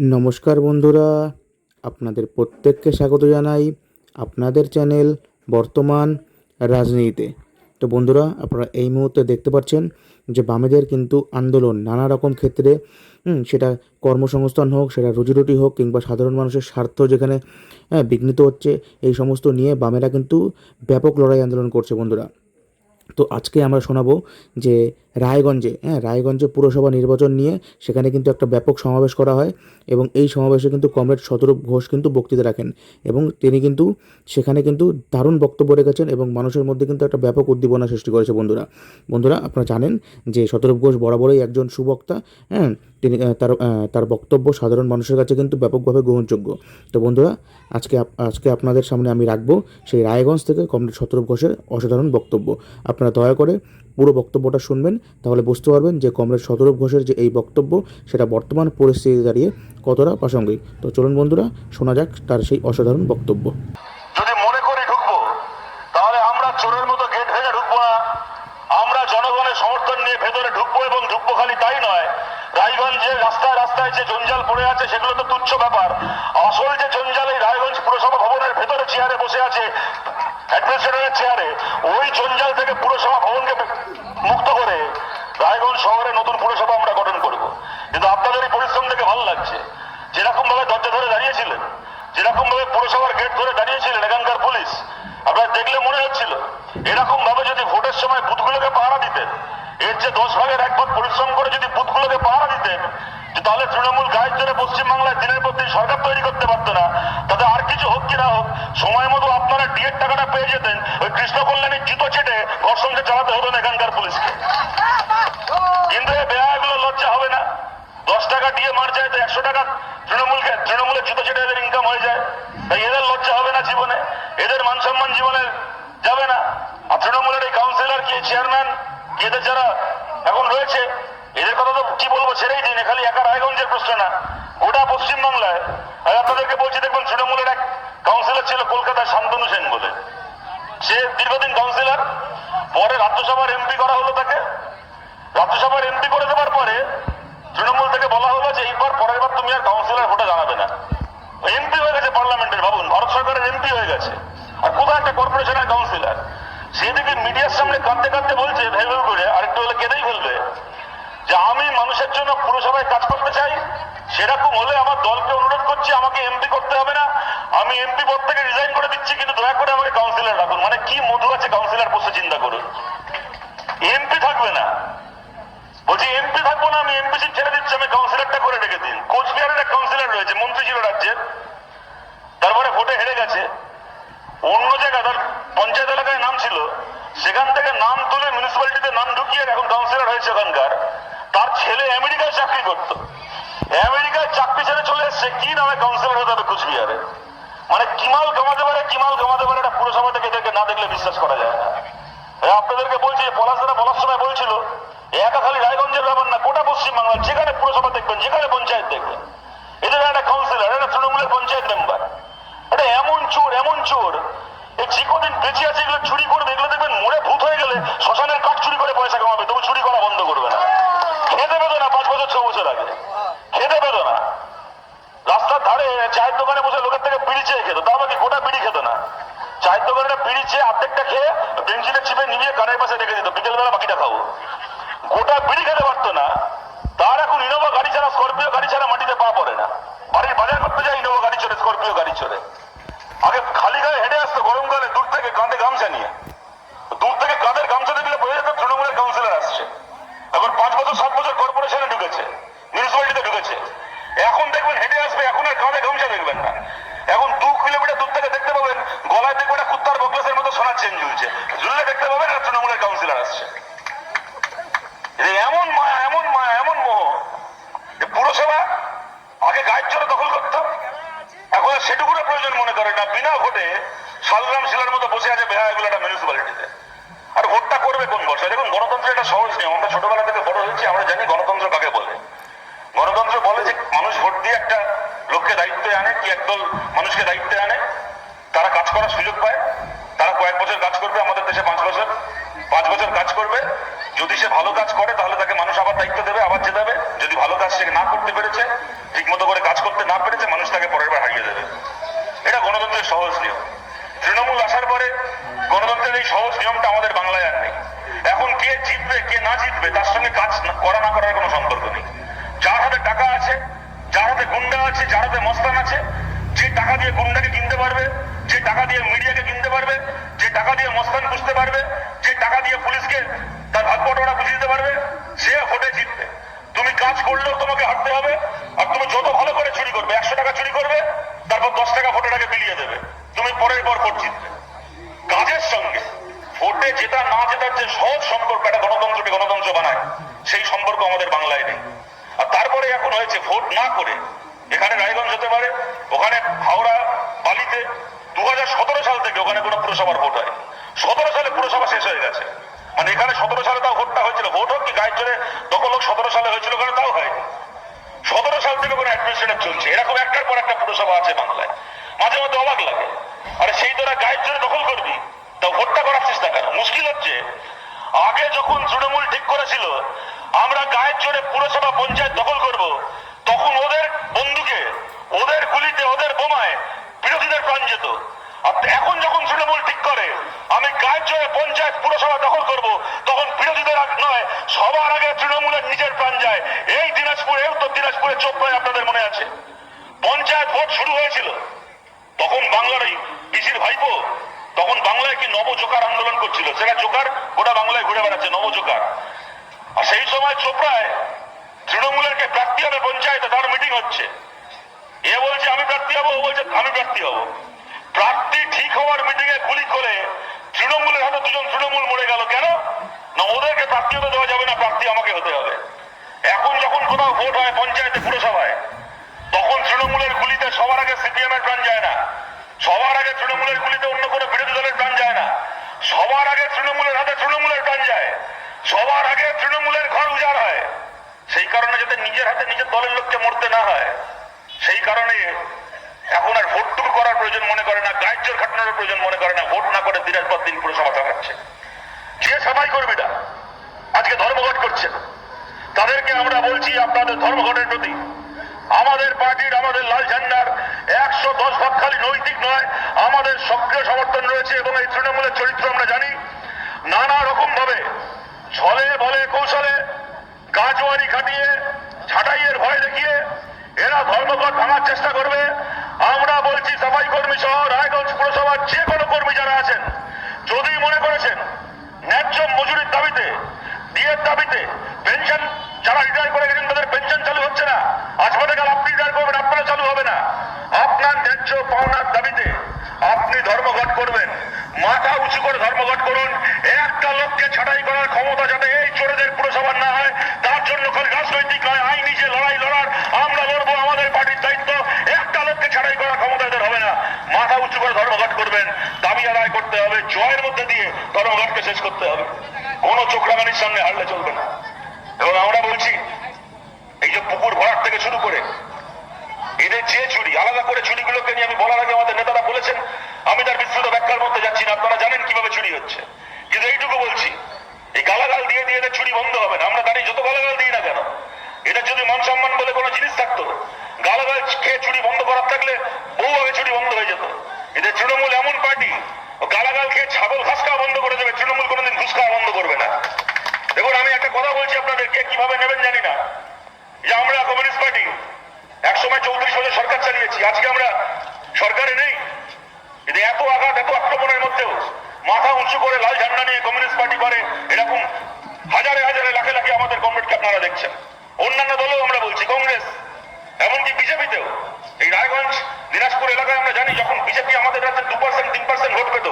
নমস্কার বন্ধুরা আপনাদের প্রত্যেককে স্বাগত জানাই আপনাদের চ্যানেল বর্তমান রাজনীতিতে। তো বন্ধুরা আপনারা এই মুহূর্তে দেখতে পাচ্ছেন যে বামেদের কিন্তু আন্দোলন নানা রকম ক্ষেত্রে সেটা কর্মসংস্থান হোক সেটা রুজিরুটি হোক কিংবা সাধারণ মানুষের স্বার্থ যেখানে হ্যাঁ, বিঘ্নিত হচ্ছে এই সমস্ত নিয়ে বামেরা কিন্তু ব্যাপক লড়াই আন্দোলন করছে বন্ধুরা। তো আজকে আমরা শোনাবো যে রায়গঞ্জে হ্যাঁ রায়গঞ্জে পুরসভা নির্বাচন নিয়ে সেখানে কিন্তু একটা ব্যাপক সমাবেশ করা হয় এবং এই সমাবেশে কিন্তু কমরেড শতরূপ ঘোষ কিন্তু বক্তৃতা রাখেন এবং তিনি কিন্তু সেখানে কিন্তু দারুণ বক্তব্য রেখেছেন এবং মানুষের মধ্যে কিন্তু একটা ব্যাপক উদ্দীপনা সৃষ্টি করেছে বন্ধুরা। বন্ধুরা, আপনারা জানেন যে শতরূপ ঘোষ বরাবরই একজন সুবক্তা হ্যাঁ তিনি তার তার বক্তব্য সাধারণ মানুষের কাছে কিন্তু ব্যাপকভাবে গ্রহণযোগ্য। তো বন্ধুরা, আজকে আজকে আপনাদের সামনে আমি রাখব সেই রায়গঞ্জ থেকে কমরেড শতরূপ ঘোষের অসাধারণ বক্তব্য। আপনারা দয়া করে পুরো বক্তব্যটা শুনবেন, তাহলে বুঝতে পারবেন যে কমরেড শতরূপ ঘোষের যে এই বক্তব্য, সেটা বর্তমান পরিস্থিতি দাঁড়িয়ে কতটা প্রাসঙ্গিক। তো চলুন বন্ধুরা, শোনা যাক তার সেই অসাধারণ বক্তব্য। যদি মনে করে ঢুকবো, তাহলে আমরা চোরের মতো গেট ভেঙে ঢুকবো না। আমরা জনগণের সমর্থন নিয়ে ভেতরে ঢুকবো এবং ঢুকবো খালি তাই নয়। রায়গঞ্জে রাস্তায় রাস্তায় যে জঞ্জাল পড়ে আছে, সেগুলো তো তুচ্ছ ব্যাপার। আসল যে জঞ্জাল এই রায়গঞ্জ পুরসভা ভবনের ভেতরে চেয়ারে বসে আছে অ্যাডমিনিস্ট্রেটরের চেয়ারে ওই জঞ্জাল থেকে পুরসভা ভবনকে মুক্ত করে রায়গঞ্জ শহরে নতুন পুরসভা আমরা গঠন করব। কিন্তু আপনাদের এই পরিশ্রম দেখে ভালো লাগছে। যেরকম ভাবে দরজা ধরে দাঁড়িয়েছিলেন যেরকম ভাবে পুরসভার গেট ধরে দাঁড়িয়েছিলেন এখানকার পুলিশ, আপনারা দেখলে মনে হচ্ছিল এরকম ভাবে যদি ভোটের সময় বুথগুলোকে পাহারা দিতেন, এর যে দশ ভাগের এক ভাগ পরিশ্রম করে যদি বুথগুলোকে পাহারা দিতেন তাহলে তৃণমূল গায়ের জন্য পশ্চিমবাংলায় দিনের পর দিন সরকার তৈরি করতে পারতো না। তাতে আর কিছু হোক কি না হোক, সময় মতো আপনারা ডিএর টাকাটা পেয়ে যেতেন। ওই কৃষ্ণ কল্যাণীর জুতো চেটে ঘর সংসার চালাতে হতো না এখানকার পুলিশকে। কিন্তু এই বেহায়াগুলো লজ্জা হবে না। দশ টাকা দিয়ে মার যায়, তো একশো টাকা তৃণমূলকে তৃণমূলের জুতো চেটে এদের ইনকাম হয়ে যায়। তাই এদের লজ্জা হবে না জীবনে। এদের মান সম্মান জীবনে যাবে না। আর তৃণমূলের এই কাউন্সিলর কি চেয়ারম্যান এদের যারা এখন রয়েছে এদের কথা তো কি বলব ছেড়েই দিন খালি একা রায়গঞ্জের না। গোটা পশ্চিমবাংলায়। আমি আপনাদেরকে বলছি দেখবেন তৃণমূলের এক কাউন্সিলর ছিল কলকাতায় শান্তনু সেন বলে। সে দীর্ঘদিন কাউন্সিলর পরে রাজ্যসভার এমপি করা হলো তাকে। রাজ্যসভার এমপি করে দেওয়ার পরে তৃণমূল থেকে বলা হলো যে, এইবার, পরের বার তুমি আর কাউন্সিলর ভোটে জানাবে না। এমপি হয়ে গেছে পার্লামেন্টের ভাবুন, ভারত সরকারের এমপি হয়ে গেছে। আর কোথায় একটা কর্পোরেশনের কাউন্সিলর সেদিকে মিডিয়ার সামনে কাঁদতে কাঁদতে বলছে ভেবে করে। আরেকটু হলে কেঁদেই ফেলবে। যে আমি মানুষের জন্য পুরসভায় কাজ করতে চাই, সেরকম হলে আমার দলকে অনুরোধ করছি, আমাকে এমপি করতে হবে না। আমি এমপি পদ থেকে রিজাইন করে দিচ্ছি, কিন্তু দয়া করে আমাকে কাউন্সিলর রাখুন। মানে কি মধু আছে কাউন্সিলর পোস্টে চিন্তা করুন। এমপি থাকবে না। বলছি এমপি থাকব না, আমি এমপি সিট ছেড়ে দিচ্ছি, আমি কাউন্সিলরটা করে রেখে দিন। কোচবিহারের এক কাউন্সিলর রয়েছে, মন্ত্রী ছিল রাজ্যের। তারপরে ভোটে হেরে গেছে। অন্য জায়গায়, তার পঞ্চায়েত এলাকায় নাম ছিল। সেখান থেকে নাম তুলে মিউনিসিপ্যালিটিতে নাম ঢুকিয়ে এখন কাউন্সিলর হয়েছে ওখানকার। তার ছেলে আমেরিকায় চাকরি করতো। আমেরিকায় চাকরি ছেড়ে চলে এসছে কি নামে কাউন্সিলর হতে হবে কুচবিহারে? মানে কিমাল কামাতে পারে, কিমাল কামাতে পারে, এটা পুরসভা থেকে এদেরকে না দেখলে বিশ্বাস করা যায় না। আপনাদেরকে বলছি পলাশদারা বলার সময় বলছিল একা খালি রায়গঞ্জের ব্যাপার না, গোটা পশ্চিমবাংলা যেখানে পুরসভা দেখবেন, যেখানে পঞ্চায়েত দেখবেন। এদের একটা কাউন্সিলর একটা তৃণমূলের পঞ্চায়েত মেম্বার এটা এমন চোর এমন চোর। এই যে কদিন বেঁচে আছে, এগুলো চুরি করবে এগুলো দেখবেন মরে ভূত হয়ে গেলে, শ্মশানের কাঠ চুরি করে পয়সা কামাবে তবু চুরি করা বন্ধ করবে না খেতে পেতো না পাঁচ বছর ছ বছর আগে খেতে পেতো না রাস্তার ধারে চায়ের দোকানে বসে লোকের থেকে বিড়ি চেয়ে খেত তাও বাকি গোটা বিড়ি খেত না চায়ের দোকানে বিড়ি চেয়ে অর্ধেকটা খেয়ে বেঞ্চিতে চিপে নিয়ে কানের পাশে রেখে দিত বিকেলবেলা বাকিটা খাব গোটা বিড়ি খেতে পারতো না তার এখন ইনোভা গাড়ি ছাড়া স্করপিও গাড়ি ছাড়া মাটিতে পা পড়ে না বাড়ির বাজার করতে যায় ইনোভা গাড়ি চড়ে স্করপিও গাড়ি চড়ে আগে খালি গায়ে হেঁটে আসতো থেকে কাঁধে গামছা নিয়ে দূর থেকে কাঁধের গামছা দেখলে বোঝা যেত তৃণমূলের কাউন্সিলর আসছে। এখন পাঁচ বছর, সাত বছর কর্পোরেশনে ঢুকেছে মিউনিসিপ্যালিটিতে ঢুকেছে। এখন দেখবেন হেঁটে আসবে, এখন আর কাঁধে গামছা দেখবেন না। এখন দু কিলোমিটার দূর থেকে দেখতে পাবেন, গলায় দেখবেন একটা কুত্তার বকলেসের মতো সোনার চেন ঝুলছে। ঝুললে দেখতে পাবেন একটা তৃণমূলের কাউন্সিলর আসছে। এমন মায়া এমন মায়া, এমন মোহ। পুরসভা আগে গায়ের জন্য দখল করতাম এখন সেটুকুরও প্রয়োজন মনে করে না। বিনা ভোটে সালগ্রাম শিলার মতো বসে আছে বেহায়াগুলো একটা মিউনিসিপ্যালিটিতে আর ভোটটা করবে কোন বর্ষা? দেখুন, গণতন্ত্র একটা সহজ নিয়ম আমরা ছোটবেলা থেকে বড় হয়েছি, আমরা জানি গণতন্ত্র কাকে বলে। গণতন্ত্র বলে যে মানুষ ভোট দিয়ে একটা লোককে দায়িত্বে আনে, কি একদল মানুষকে দায়িত্বে আনে, তারা কাজ করার সুযোগ পায়। তারা কয়েক বছর কাজ করবে, আমাদের দেশে পাঁচ বছর। পাঁচ বছর কাজ করবে। যদি সে ভালো কাজ করে, তাহলে তাকে মানুষ আবার দায়িত্ব দেবে, আবার জেতাবে। যদি ভালো কাজ সে না করতে পেরেছে ঠিক মতো করে কাজ করতে না পেরেছে, মানুষ তাকে পরের বার হারিয়ে দেবে এটা গণতন্ত্রের সহজ নিয়ম তৃণমূল আসার পরে গণতন্ত্রের এই সহজ নিয়মটা আমাদের বাংলায় আর নেই এখন কে জিতবে কে না জিতবে, তার সঙ্গে কাজ করা না করার কোনো সম্পর্ক নেই। যার হাতে টাকা আছে, যার হাতে গুন্ডা আছে, যার হাতে মস্তান আছে, যে টাকা দিয়ে গুন্ডাকে কিনতে পারবে, যে টাকা দিয়ে মিডিয়াকে কিনতে পারবে, যে টাকা দিয়ে মস্তান বুঝতে পারবে, যে টাকা দিয়ে পুলিশকে তার ভাগ বটোয়ারা বুঝিয়ে দিতে পারবে, সে ভোটে জিতবে। তুমি কাজ করলেও তোমাকে হাঁটতে হবে, আর তুমি যত ভালো করে চুরি করবে, একশো টাকা চুরি করবে, তারপর দশ টাকা ভোটের আগে বিলিয়ে দেবে। তুমি পরের পর ভোট জিতবে। কাজের সঙ্গে। ভোটে জেতা না জেতার যে সহজ সম্পর্ক, একটা গণতন্ত্রকে গণতন্ত্র বানায়, সেই সম্পর্ক আমাদের বাংলায় নেই। আর তারপরে এখন হয়েছে ভোট না করে, এখানে রায়গঞ্জ হতে পারে, ওখানে হাওড়া, বালিতে দু হাজার সতেরো সাল থেকে ওখানে কোনো পুরসভার ভোট হয়। সতেরো সালে পুরসভা শেষ হয়ে গেছে। মানে এখানে সতেরো সালে তাও ভোটটা হয়েছিল। ভোট হোক কি গায়ের জোরে দখল হোক সতেরো সালে হয়েছিল ওখানে, তাও হয়নি। সতেরো সাল থেকে কোনো অ্যাডমিনিস্ট্রেটর চলছে। এরকম একটার পর একটা পুরসভা আছে বাংলায়। মাঝে মধ্যে অবাক লাগে। আরে সেই তোরা গায়ের জোরে দখল করবি তা ভোটটা করার চেষ্টা কেন মুশকিল হচ্ছে আগে যখন তৃণমূল ঠিক করেছিল, আমরা গায়ের জোরে পুরসভা পঞ্চায়েত দখল করব, তখন ওদের বন্দুকে, ওদের গুলিতে, ওদের বোমায় বিরোধীদের প্রাণ যেত। এখন যখন তৃণমূল ঠিক করে, আমি গায়ের জোরে পঞ্চায়েত পুরসভা দখল করব, তখন বিরোধীদের নয়, সবার আগে তৃণমূলের নিজের প্রাণ যায়। এই দিনাজপুরে, এই উত্তর দিনাজপুরে চোপড়ায় আপনাদের মনে আছে? পঞ্চায়েত ভোট শুরু হয়েছিল। তখন বাংলার পিসির ভাইপো তখন বাংলায় কি নবজোকার আন্দোলন করছিল? সেটা জোকার গোটা বাংলায় ঘুরে বেড়াচ্ছে নবজোকার আর সেই সময় চোপড়ায় তৃণমূলের কে প্রার্থী হবে পঞ্চায়েতে, তার মিটিং হচ্ছে। এ বলছে, আমি প্রার্থী হব, ও বলছে, আমি প্রার্থী হব। প্রার্থী ঠিক হওয়ার মিটিং এ গুলি করে তৃণমূলের হাতে দুজন তৃণমূল মরে গেল। কেন? না, ওদেরকে প্রার্থী হতে দেওয়া যাবে না, প্রার্থী আমাকে হতে হবে। এখন যখন কোথাও ভোট হয় পঞ্চায়েতে, পুরসভায়, তখন তৃণমূলের গুলিতে সবার আগে সিপিএম এর প্রাণ যায় না। সবার আগে তৃণমূলের গুলিতে অন্য কোনো বিরোধী দলের প্রাণ যায় না। সবার আগে তৃণমূলের হাতে তৃণমূলের প্রাণ যায়। সবার আগে তৃণমূলের ঘর উজাড় হয়। সেই কারণে যাতে নিজের হাতে নিজের দলের লোককে মরতে না হয়, সেই কারণে এখন আর ভোটটুকু করার প্রয়োজন মনে করে না গায়ের জোর খাটানোর প্রয়োজন মনে করে না, ভোট না করে দিনের পর দিন পুরসভা চালাচ্ছে যে সাফাই কর্মীরা আজকে ধর্মঘট করছেন, তাদেরকে আমরা বলছি আপনাদের ধর্মঘটের প্রতি আমাদের পার্টির, আমাদের লাল ঝান্ডার একশো দশ ভাগ খালি নৈতিক নয়, আমাদের সক্রিয় সমর্থন রয়েছে এবং এই তৃণমূলের চরিত্র আমরা জানি। নানা রকম ভাবে, ছলে বলে, কৌশলে গাজওয়ারি খাটিয়ে, ছাটাইয়ের ভয় দেখিয়ে এরা ধর্মঘট ভাঙার চেষ্টা করবে। আমরা বলছি, সাফাই কর্মী সহ, রায়গঞ্জ পুরসভার যে কোনো কর্মী যারা আছেন, যদি মনে করেছেন, ন্যায্য মজুরির দাবিতে, বিয়ের দাবিতে, পেনশন যারা রিটায়ার করে গেছেন, তাদের পেনশন চালু হচ্ছে না। বাদে আপনি রিটায়ার করবেন আপনারা চালু হবে না। আপনার ন্যায্য পাওনার দাবিতে আপনি ধর্মঘট করবেন। মাথা উঁচু করে ধর্মঘট করুন। একটা লোককে ছাঁটাই করার ক্ষমতা যাতে এই চোরেদের পুরসভার না হয়, তার জন্য রাজনৈতিক নয় আইনি যে লড়াই লড়ার আমরা লড়বো, আমাদের পার্টির দায়িত্ব। একটা লোককে ছাঁটাই করার ক্ষমতা এদের হবে না। মাথা উঁচু করে ধর্মঘট করবেন। দাবি আদায় করতে হবে, জয়ের মধ্যে দিয়ে ধর্মঘটকে শেষ করতে হবে। কোনো চোখরাঙানির সামনে হারলে চলবে না। এবং আমরা বলছি, এই যে পুকুর ভরাট থেকে শুরু করে, এদের যে চুরি, আলাদা করে চুরিগুলোকে নিয়ে আমি বলার আগে আমাদের নেতারা বলেছেন, আমি তার বিস্তৃত ব্যাখ্যার মধ্যে যাচ্ছি না। আপনারা জানেন কীভাবে চুরি হচ্ছে কিন্তু এইটুকু বলছি এই গালাগাল দিয়ে দিয়ে এদের চুরি বন্ধ হবে না আমরা দাঁড়িয়ে যত গালাগাল দিই না কেন এটা যদি মান সম্মান বলে কোনো জিনিস থাকতো গালাগাল খেয়ে চুরি বন্ধ করার থাকলে বহুভাবে চুরি বন্ধ হয়ে যেত এদের তৃণমূল এমন পার্টি ও গালাগাল খেয়ে ছাগল ঘাস খাওয়া বন্ধ করে দেবে তৃণমূল কোনোদিন ঘুষ খাওয়া বন্ধ করবে না দেখুন আমি একটা কথা বলছি আপনাদেরকে কীভাবে নেবেন জানি না। যে আমরা কমিউনিস্ট পার্টি। একসময় চৌত্রিশ বছর সরকার চালিয়েছি। আজকে আমরা সরকারে নেই। কিন্তু এত আঘাত, এত আক্রমণের মধ্যেও মাথা উঁচু করে লাল ঝান্ডা নিয়ে কমিউনিস্ট পার্টি করে এরকম হাজারে হাজারে লাখে লাখে আমাদের কমরেডকে আপনারা দেখছেন। অন্যান্য দলেও আমরা বলছি, কংগ্রেস, এমনকি বিজেপিতেও। এই রায়গঞ্জ, দিনাজপুর এলাকায় আমরা জানি, যখন বিজেপি আমাদের রাজ্যে দু পার্সেন্ট তিন পার্সেন্ট ভোট পেত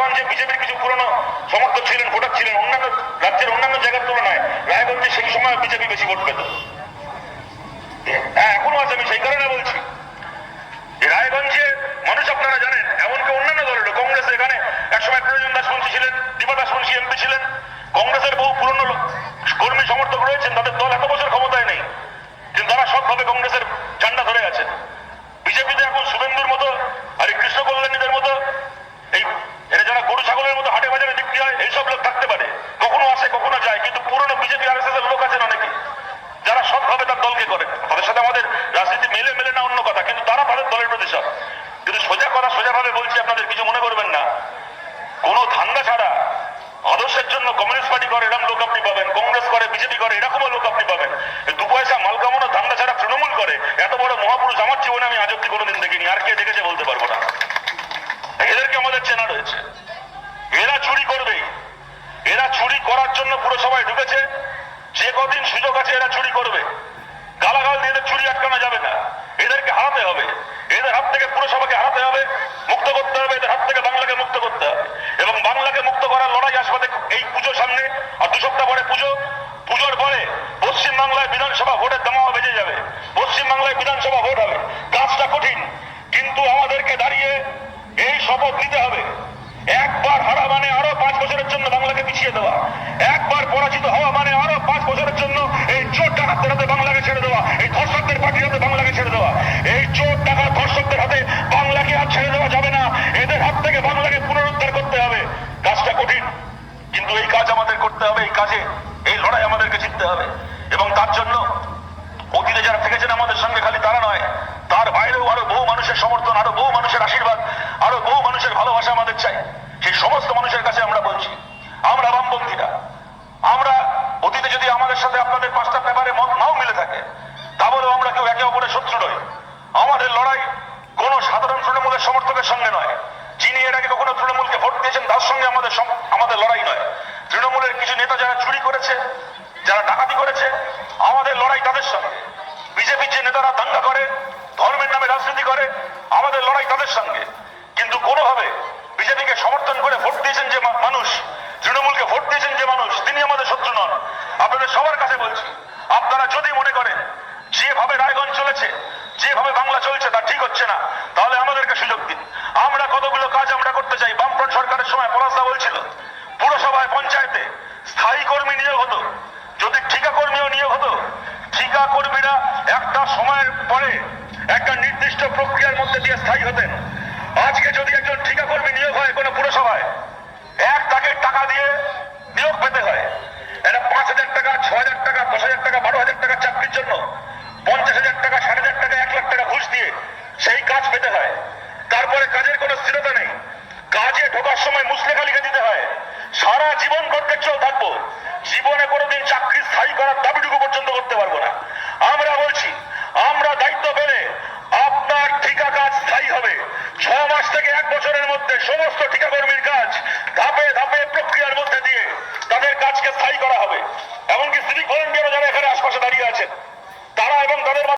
রায়গঞ্জে বিজেপির কিছু পুরনো সমর্থক ছিলেন, ভোটার ছিলেন, অন্যান্য রাজ্যের অন্যান্য জায়গার তুলনায় রায়গঞ্জে সেই সময় বিজেপি বেশি ভোট পেত। হ্যাঁ এখনও আছে, আমি সেই কারণে বলছি। যে রায়গঞ্জে, মানুষ আপনারা জানেন, এমনকি অন্যান্য দলেরও, কংগ্রেস এখানে একসময় প্রয়োজন দাসবংশী ছিলেন দীপা দাসবংশী এমপি ছিলেন, কংগ্রেসের বহু পুরনো কর্মী সমর্থক রয়েছেন, তাদের দল এত বছর ক্ষমতায় নেই, কিন্তু তারা সবভাবে কংগ্রেসের ঝান্ডা ধরে আছেন বিজেপিতে এখন শুভেন্দুর মতো আর এই কৃষ্ণ কল্যাণীদের মতো এই এরা যারা গরু ছাগলের মতো হাটে বাজারে বিক্রি হয় এইসব লোক থাকতে পারে কখনো আসে কখনো যায় কিন্তু পুরনো বিজেপি আর এর লোক আছেন অনেকে যারা সৎভাবে তার দলকে করে তাদের সাথে আমাদের রাজনীতি মেলে মেলে না বিরোধী সব কিন্তু সোজা কথা সোজাভাবে বলছি আপনাদের কিছু মনে করবেন না কোনো ধান্দা ছাড়া আদর্শের জন্য কমিউনিস্ট পার্টি করে এরকম লোক আপনি পাবেন। কংগ্রেস করে, বিজেপি করে, এরকমও লোক আপনি পাবেন। দু পয়সা মাল কামানো ধান্দা ছাড়া তৃণমূল করে, এত বড় মহাপুরুষ আমার জীবনে আমি আজ অব্দি কোনোদিন দেখিনি, আর কে দেখেছে বলতে পারব না। এদেরকে আমাদের চেনা রয়েছে। এরা চুরি করবেই এরা চুরি করার জন্য পুরো সবাই ঢুকেছে। যে কদিন সুযোগ আছে, এরা চুরি করবে। গালাগাল দিয়ে চুরি আটকানো যাবে না এদেরকে হারাতে হবে এদের হাত থেকে পুরসভাকে হারাতে হবে মুক্ত করতে হবে এদের হাত থেকে বাংলাকে মুক্ত করতে হবে এবং বাংলাকে মুক্ত করার লড়াই আসবে এই পুজো সামনে আর দু সপ্তাহ পরে পুজো পুজোর পরে পশ্চিম বাংলায় বিধানসভা ভোটের দামাও বেজে যাবে পশ্চিম বাংলায় বিধানসভা ভোট হবে কাজটা কঠিন কিন্তু আমাদেরকে দাঁড়িয়ে এই শপথ নিতে হবে একবার হারা মানে আরও পাঁচ বছরের জন্য বাংলাকে পিছিয়ে দেওয়া একবার পরাজিত হওয়া মানে আরও পাঁচ বছরের জন্য এই চোর ডাকাতদের হাতে বাংলাকে ছেড়ে দেওয়া, এই ধর্ষকদের পার্টির হাতে বাংলাকে ছেড়ে দেওয়া, এই চোর টাকা ধর্ষকদের হাতে বাংলাকে আর ছেড়ে দেওয়া যাবে না। এদের হাত থেকে বাংলাকে পুনরুদ্ধার করতে হবে। কাজটা কঠিন, কিন্তু এই কাজ আমাদের করতে হবে, এই কাজে, এই লড়াই আমাদেরকে জিততে হবে। এবং তার জন্য অতীতে যারা থেকেছেন আমাদের সঙ্গে খালি তারা নয়, তার বাইরেও আরও বহু মানুষের সমর্থন, আরও বহু মানুষের আশীর্বাদ, আরও বহু মানুষের ভালোবাসা আমাদের চাই। সেই সমস্ত মানুষের কাছে আমরা বলছি আমরা বামপন্থীরা আমরা অতীতে যদি আমাদের সাথে আপনাদের পাঁচটা পেপারে মত নাও মিলে থাকে তা বলেও আমরা কেউ একে অপরের শত্রু নই আমাদের লড়াই কোনো সাধারণ তৃণমূলের সমর্থকের সঙ্গে নয় যিনি এর আগে কখনো তৃণমূলকে ভোট দিয়েছেন তার সঙ্গে আমাদের সম- আমাদের লড়াই নয় তৃণমূলের কিছু নেতা যারা চুরি করেছে যারা ডাকাতি করেছে আমাদের লড়াই তাদের সঙ্গে বিজেপির যে নেতারা দাঙ্গা করে ধর্মের নামে রাজনীতি করে আমাদের লড়াই তাদের সঙ্গে। কিন্তু কোনোভাবে বিজেপিকে সমর্থন করে ভোট দিয়েছেন যে মানুষ, তৃণমূলকে ভোট দিয়েছেন যে মানুষ, তিনি আমাদের শত্রু নন। আপনাদের সবার কাছে বলছি, আপনারা যদি মনে করেন যেভাবে রায়গঞ্জ চলেছে, যেভাবে বাংলা চলছে তা ঠিক হচ্ছে না, তাহলে আমাদেরকে সুযোগ দিন। আমরা কতগুলো কাজ আমরা করতে চাই? বামফ্রন্ট সরকারের সময় পলাশদা বলছিল, পুরসভায় পঞ্চায়েতে স্থায়ী কর্মী নিয়োগ হতো যদি ঠিকা কর্মীও নিয়োগ হতো ঠিকা কর্মীরা একটা সময়ের পরে একটা নির্দিষ্ট প্রক্রিয়ার মধ্যে দিয়ে স্থায়ী হতেন। আজকে যদি একজন ঠিকা কর্মী নিয়োগ হয় কোনো পুরসভায়, এক তাকে টাকা দিয়ে নিয়োগ পেতে হয়। এটা পাঁচ হাজার টাকা, ছ হাজার টাকা, দশ হাজার টাকা, বারো হাজার টাকা চাকরির জন্য, পঞ্চাশ হাজার টাকা, ষাট হাজার টাকা, এক লাখ টাকা ঘুষ দিয়ে সেই কাজ পেতে হয়। তারপরে কাজের কোনো স্থিরতা নেই। কাজে ঢোকার সময় মুসলেখালিকে দিতে হয়। সারা জীবন কন্ট্রাকচুয়াল থাকব। জীবনে কোনোদিন চাকরি স্থায়ী করার দাবিটুকু পর্যন্ত করতে পারব না। আমরা বলছি, আমরা দায়িত্ব পেলে আপনার ঠিকা কাজ স্থায়ী হবে। ছ মাস থেকে এক বছরের মধ্যে সমস্ত ঠিকাকর্মীর কাজ ধাপে ধাপে প্রক্রিয়ার মধ্যে দিয়ে তাদের কাজকে স্থায়ী করা হবে। এমনকি সিভিক ভলেন্টিয়ারও যারা এখানে আশপাশে দাঁড়িয়ে আছেন, তারা এবং তাদের